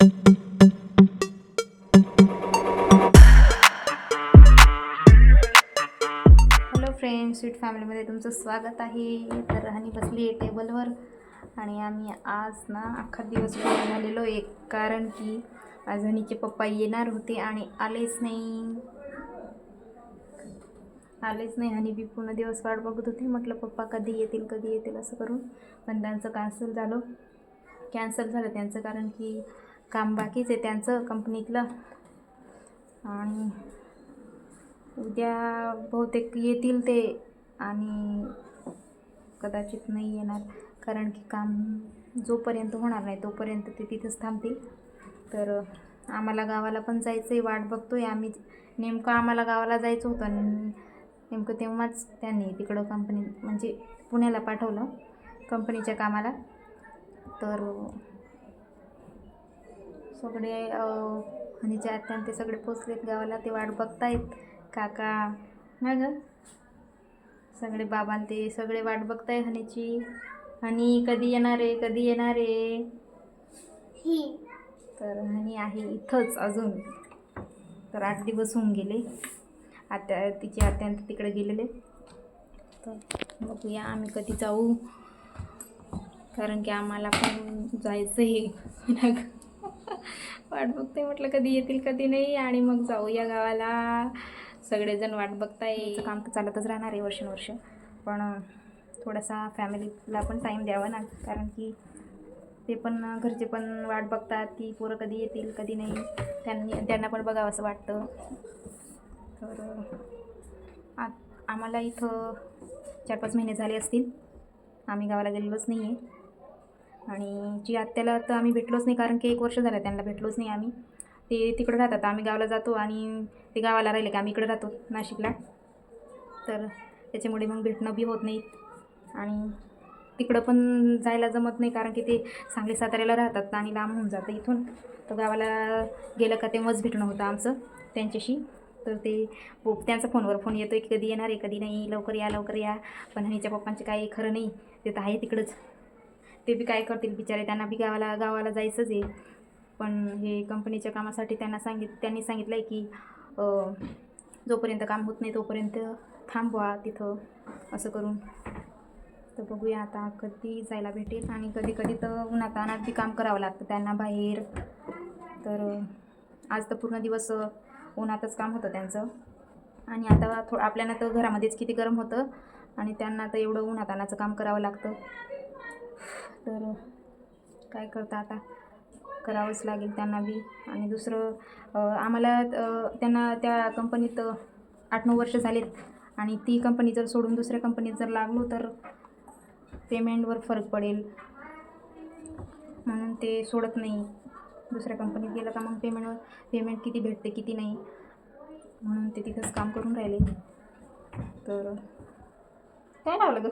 Hello friends sweet फॅमिलीमध्ये तुमचं स्वागत आहे. तर राहणी बसली आहे टेबलवर आणि आम्ही आज ना अख्खा दिवस पूर्ण झालेलो एक कारण की आज हनीचे पप्पा येणार होते आणि आलेच नाही. आलेच नाही. हनी बी पूर्ण दिवस वाट बघत होती. म्हटलं पप्पा कधी येतील कधी येतील? असं करून पण त्यांचं कॅन्सल झालं. कॅन्सल झालं त्यांचं कारण की काम बाकीच आहे त्यांचं कंपनीतलं आणि उद्या बहुतेक येतील ते आणि कदाचित नाही येणार कारण की काम जोपर्यंत होणार नाही तोपर्यंत ते तिथंच थांबतील. तर आम्हाला गावाला पण जायचं आहे वाट बघतो आहे आम्ही नेमकं आम्हाला गावाला जायचं होतं आणि नेमकं तेव्हाच त्यांनी तिकडं कंपनी म्हणजे पुण्याला पाठवलं कंपनीच्या कामाला. तर सगळे हनीच्या आत्यान ते सगळे पोचलेत गावाला. ते वाट बघतायत. काका ना ग? सगळे बाबां ते सगळे वाट बघताय हनीची. हनी कधी येणार आहे? कधी येणार आहे? तर हनी आहे इथंच अजून. तर आठ दिवस होऊन गेले. आत्या तिची आत्या ते तिकडे गेलेले. तर बघूया आम्ही कधी जाऊ. कारण की आम्हाला पण जायचं आहे वाट बघते म्हटलं कधी येतील कधी नाही आणि मग जाऊ या गावाला. सगळेजण वाट बघताय. येईल काम तर चालतच राहणार आहे वर्षानुवर्ष. पण थोडासा फॅमिलीला पण टाईम द्यावा ना. कारण की ते पण घरचे पण वाट बघतात की पोरं कधी येतील कधी नाही. त्यांनी त्यांना पण बघावं असं वाटतं. तर आ आम्हाला इथं चार पाच महिने झाले असतील. आम्ही गावाला गेलेलोच नाही आहे आणि जी आत्याला तर आम्ही भेटलोच नाही कारण की एक वर्ष झालं त्यांना भेटलोच नाही आम्ही. ते तिकडं राहतात आम्ही गावाला जातो आणि ते गावाला राहिले का आम्ही इकडे राहतो नाशिकला. तर त्याच्यामुळे मग भेटणं बी होत नाही. आणि तिकडं पण जायला जमत नाही कारण की ते सांगली साताऱ्याला राहतात आणि लांब होऊन जातं इथून. तर गावाला गेलं का तेव्हाच भेटणं होतं आमचं त्यांच्याशी. तर ते त्यांचा फोनवर फोन येतो की कधी येणार आहे कधी नाही लवकर या लवकर या. पण हनीच्या पप्पांचे काही खरं नाही ते तर आहे तिकडंच. ते बी काय करतील बिचारे? त्यांना बी गावाला गावाला जायचंच आहे. पण हे कंपनीच्या कामासाठी त्यांना सांगित त्यांनी सांगितलं आहे की जोपर्यंत काम होत नाही तोपर्यंत थांबवा तिथं असं करून. तर बघूया आता कधी जायला भेटेल. आणि कधी कधी तर उन्हातानात बी काम करावं लागतं त्यांना बाहेर. तर आज तर पूर्ण दिवस उन्हातच काम होतं त्यांचं. आणि आता थो आपल्याला तर घरामध्येच किती गरम होतं. आणि त्यांना तर एवढं उन्हातानाचं काम करावं लागतं. तर काय करता आता? करावंच लागेल त्यांना बी. आणि दुसरं आम्हाला त्यांना त्या कंपनीत आठ नऊ वर्ष झालीत. आणि ती कंपनी जर सोडून दुसऱ्या कंपनीत जर लागलो तर पेमेंटवर फरक पडेल. म्हणून ते सोडत नाही. दुसऱ्या कंपनीत गेलं का मग पेमेंटवर पेमेंट किती भेटते किती नाही. म्हणून ते तिथंच काम करून राहिले. तर काय लावलं ग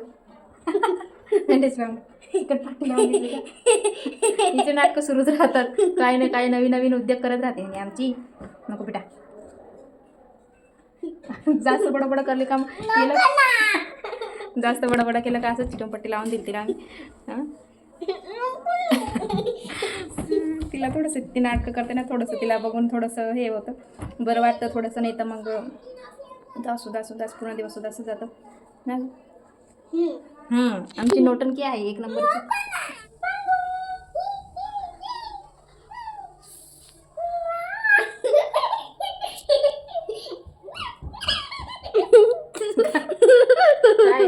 लावून दिली का? हिचे नाटकं सुरूच राहतात. काही ना काही नवीन नवीन उद्योग करत राहते आमची. नको बेटा जास्त बडबड करले काम केलं? जास्त बडबड केलं का असं चिकटपट्टी लावून दिली तिला आम्ही? तिला थोडंसं ती नाटकं करते ना थोडंसं तिला बघून थोडंसं हे होतं. बरं वाटतं थोडंसं नाही तर मग दासू दासू दास पूर्ण दिवस सुद्धा जातं. ना? हम्म, आमची नोटंकी आहे एक नंबरची.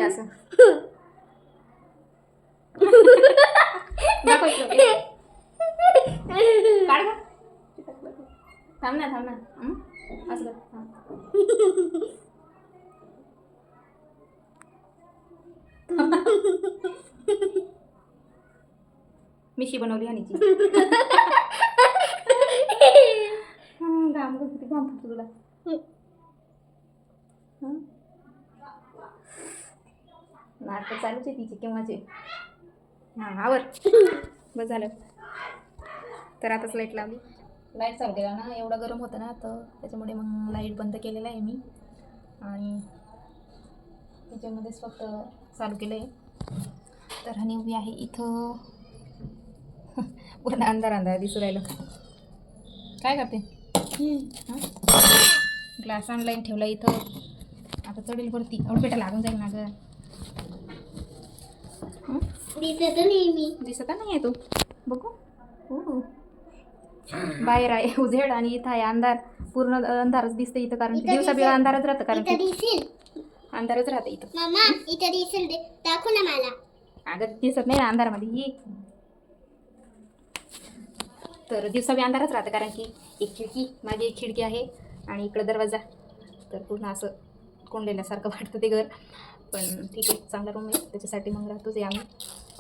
असं? थांब ना थांब ना हं? असं कर. थांब. मिशी बनवली हनीची घाम किती घाम फुटतो तुला. नाटक चालूच आहे तिची केव्हाचे हां आवर. बस झालं. तर आताच लाइट लावली. लाइट चालू केला ना एवढं गरम होतं ना तर त्याच्यामुळे मग लाइट बंद केलेलं आहे मी. आणि त्याच्यामध्येच फक्त चालू केलं आहे तर हनी उभी आहे इथं. पूर्ण अंधार अंधार दिसू राहिलं. काय करते? ग्लास ऑनलाईन ठेवला इथं. आता चढेल वरती बेटा लागून जाईल ना गं? दिसत नाही मी. दिसत नाही आहे तू. बघू. हो बाहेर आहे उजेड आणि इथं आहे अंधार. पूर्ण अंधारच दिसते इथं कारण दिवसा बी दिसेल. अंधारच राहतं कारण अंधारच राहतं इथं. दिसेल दाखव ना मला. अगं दिसत नाही ना अंधारामध्ये. ये. तर दिवसामी अंधारच राहतं कारण की एक खिडकी माझी एक खिडकी आहे आणि इकडं दरवाजा. तर पूर्ण असं कोंडलेल्यासारखं वाटतं ते घर. पण ठीक आहे चांगला रूम आहे. त्याच्यासाठी मग राहतोच आहे आम्ही.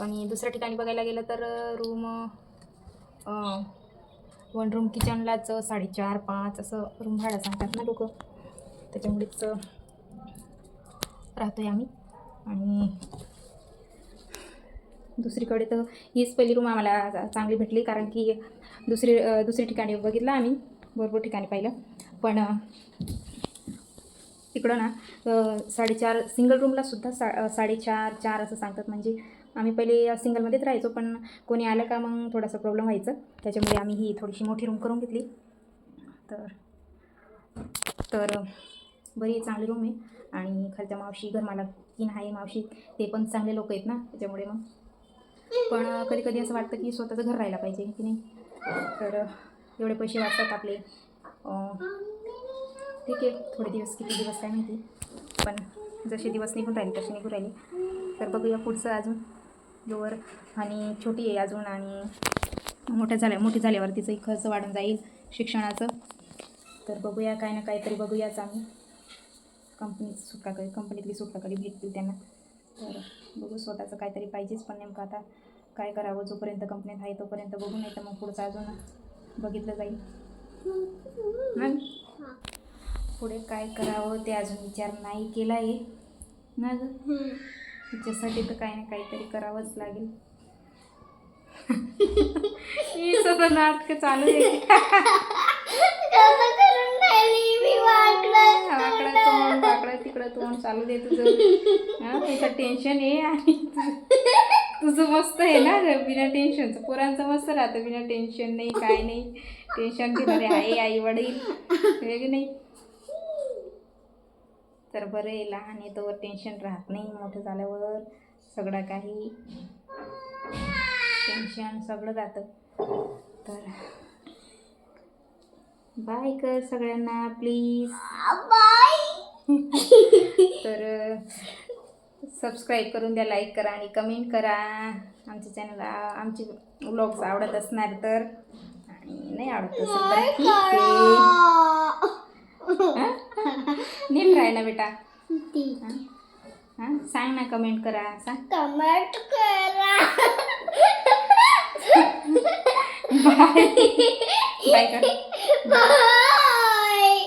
आणि दुसऱ्या ठिकाणी बघायला गेलं तर रूम वन रूम किचनलाच साडेचार पाच असं रूम भाडं सांगतात ना लोक. त्याच्यामुळेच राहतो आहे आम्ही. आणि दुसरीकडे तर हीच पहिली रूम आम्हाला चांगली भेटली कारण की दुसरी दुसरी ठिकाणी बघितलं आम्ही. भरपूर ठिकाणी पाहिलं. पण तिकडं ना साडेचार सिंगल रूमलासुद्धा सा साडेचार चार असं सांगतात. म्हणजे आम्ही पहिले सिंगलमध्येच राहायचो पण कोणी आलं का मग थोडासा प्रॉब्लेम व्हायचं. त्याच्यामुळे आम्ही ही थोडीशी मोठी रूम करून घेतली. तर तर बरी चांगली रूम आहे. आणि खालच्या मावशी घरमाला की तीन आहे मावशी. ते पण चांगले लोक आहेत ना त्याच्यामुळे मग. पण कधी कधी असं वाटतं की स्वतःचं घर राहायला पाहिजे की नाही? तर एवढे पैसे वाचतात आपले. ठीक आहे थोडे दिवस किती दिवस काय माहिती. पण जसे दिवस निघून राहिले तसे निघून राहिले. तर बघूया पुढचं अजून. जोवर आणि छोटी आहे अजून आणि मोठ्या झाल्या मोठी झाल्यावर तिचंही खर्च वाढून जाईल शिक्षणाचं. तर बघूया काय ना काहीतरी बघूयाच आम्ही. कंपनीत सुटका कधी कंपनीतली सुटका कधी भेटतील त्यांना. तर बघू स्वतःचं काहीतरी पाहिजेच पण नेमकं आता काय करावं? जोपर्यंत कंपनीत आहे तोपर्यंत बघू नाही तर मग पुढचं अजून बघितलं जाईल. मग पुढे काय करावं ते अजून विचार नाही केला आहे ना ग तिच्यासाठी तर काही ना काहीतरी करावंच लागेल. ही सगळं नाटकं चालू आहे. वाकडं तोंड वाकडं तिकडं तोंड चालू दे तुझं. हा? तुझं टेन्शन आहे आणि तुझं- मस्त आहे ना ग बिना टेन्शनचं पोरांचं मस्त राहतं बिना टेन्शन नाही काय नाही. टेन्शन घेणारे आई आई वडील. हे की नाही. तर बरं आहे लहान आहे तोवर टेन्शन राहत नाही. मोठं झाल्यावर सगळं काही टेन्शन सगळं जातं. तर बाय कर सगळ्यांना प्लीज बाय तर सबस्क्राईब करून द्या लाईक करा आणि कमेंट करा. आमच्या चॅनल आमचे व्लॉग्स आवडत असणार तर. आणि नाही आवडत असेल तर ठीक आहे? नीट राह ना बेटा. हां? हां? सांग ना कमेंट करा सांग. कमेंट करा. बाय बाय कर बाय